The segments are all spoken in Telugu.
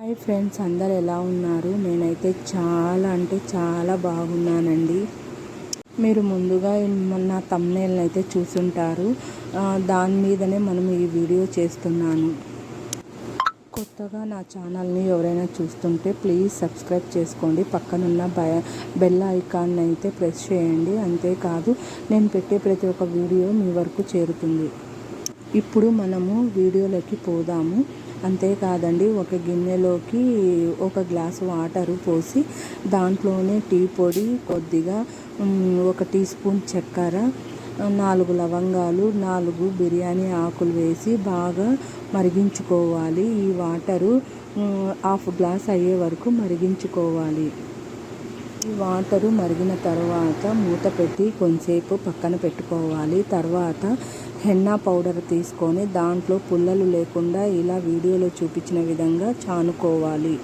హాయ్ ఫ్రెండ్స్ అందరు ఎలా ఉన్నారు? నేనైతే చాలా అంటే చాలా బాగున్నానండి. మీరు ముందుగా నా తమ్నేల్ని అయితే చూసుంటారు. దాని మీదనే మనం ఈ వీడియో చేస్తున్నాను. కొత్తగా నా ఛానల్ని ఎవరైనా చూస్తుంటే ప్లీజ్ సబ్స్క్రైబ్ చేసుకోండి. పక్కనున్న బయ బెల్ ఐకాన్ అయితే ప్రెస్ చేయండి. అంతేకాదు నేను పెట్టే ప్రతి ఒక్క వీడియో మీ వరకు చేరుతుంది. ఇప్పుడు మనము వీడియోలోకి పోదాము. అంతేకాదండి ఒక గిన్నెలోకి ఒక గ్లాసు వాటర్ పోసి దాంట్లోనే టీ పొడి కొద్దిగా ఒక టీ స్పూన్ చక్కెర నాలుగు లవంగాలు నాలుగు బిర్యానీ ఆకులు వేసి బాగా మరిగించుకోవాలి. ఈ వాటరు హాఫ్ గ్లాస్ అయ్యే వరకు మరిగించుకోవాలి. ఈ వాటరు మరిగిన తర్వాత మూత పెట్టి కొంచెంసేపు పక్కన పెట్టుకోవాలి. తర్వాత హెన్నా పౌడర్ తీసుకొని దాంట్లో పుల్లలు లేకుండా ఇలా వీడియోలో చూపించిన విధంగా చానుకోవాలి.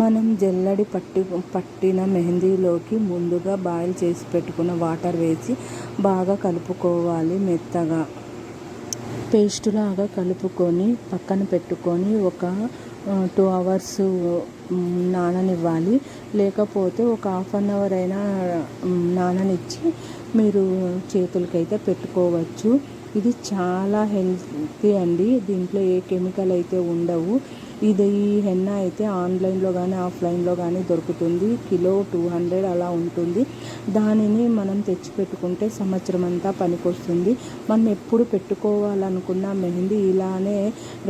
మనం జల్లడి పట్టి పట్టిన మెహందీలోకి ముందుగా బాయిల్ చేసి పెట్టుకున్న వాటర్ వేసి బాగా కలుపుకోవాలి మెత్తగా. పేస్ట్ లాగా కలుపుకొని పక్కన పెట్టుకొని ఒక టూ అవర్స్ నాననివ్వాలి. లేకపోతే ఒక హాఫ్ అన్ అవర్ అయినా నాననిచ్చి మీరు చేతులకైతే పెట్టుకోవచ్చు. ఇది చాలా హెల్తీ అండి. దీంట్లో ఏ కెమికల్ అయితే ఉండవు. ఇది ఈ హెన్న అయితే ఆన్లైన్లో కానీ ఆఫ్లైన్లో కానీ దొరుకుతుంది. కిలో టూ హండ్రెడ్ అలా ఉంటుంది. దానిని మనం తెచ్చి పెట్టుకుంటే సంవత్సరం అంతా పనికొస్తుంది. మనం ఎప్పుడు పెట్టుకోవాలనుకున్న మెహందీ ఇలానే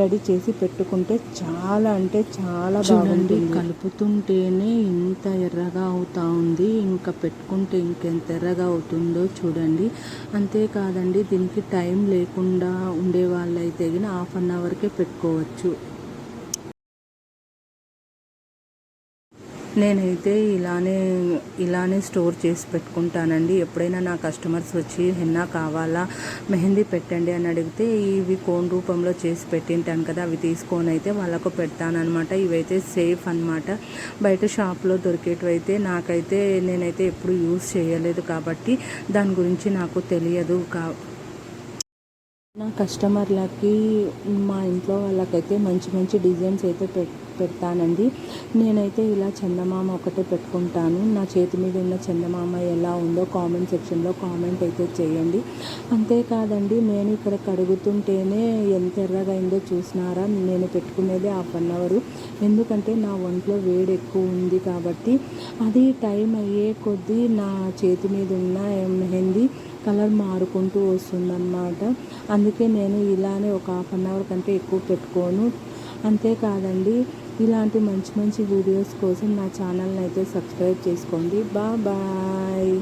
రెడీ చేసి పెట్టుకుంటే చాలా అంటే చాలా బాగుంటుంది. కలుపుతుంటేనే ఇంత ఎర్రగా అవుతా ఉంది. ఇంకా పెట్టుకుంటే ఇంకెంత ఎర్రగా అవుతుందో చూడండి. అంతేకాదండి దీనికి టైం లేకుండా ఉండే వాళ్ళైతే గిన హాఫ్ అన్ అవర్కే పెట్టుకోవచ్చు. నేనైతే ఇలానే ఇలానే స్టోర్ చేసి పెట్టుకుంటానండి. ఎప్పుడైనా నా కస్టమర్స్ వచ్చి హెన్నా కావాలా? మెహందీ పెట్టండి అని అడిగితే ఇవి కోన్ రూపంలో చేసి పెట్టింటాను కదా అవి తీసుకొని అయితే వాళ్ళకు పెడతానమాట ఇవైతే సేఫ్ అన్నమాట. బయట షాప్లో దొరికేటివైతే నాకైతే నేనైతే ఎప్పుడు యూస్ చేయలేదు కాబట్టి దాని గురించి నాకు తెలియదు కా నా కస్టమర్లకి మా ఇంట్లో వాళ్ళకైతే మంచి మంచి డిజైన్స్ అయితే పె పెడతానండి. నేనైతే ఇలా చందమామ ఒకటే పెట్టుకుంటాను. నా చేతి మీద ఉన్న చందమామ ఎలా ఉందో కామెంట్ సెక్షన్లో కామెంట్ అయితే చేయండి. అంతేకాదండి నేను ఇక్కడ కడుగుతుంటేనే ఎంత ఎర్రగా అయిందో చూసినారా? నేను పెట్టుకునేది హాఫ్ అన్ అవర్. ఎందుకంటే నా ఒంట్లో వేడి ఎక్కువ ఉంది కాబట్టి అది టైం అయ్యే కొద్దీ నా చేతి మీద ఉన్న మెహందీ కలర్ మారుకుంటూ వస్తుందన్నమాట. అందుకే నేను ఇలానే ఒక హాఫ్ అన్ అవర్ కంటే ఎక్కువ పెట్టుకోను. అంతేకాదండి ఇలాంటి మంచి మంచి వీడియోస్ కోసం నా ఛానల్ని అయితే సబ్స్క్రైబ్ చేసుకోండి. బా బాయ్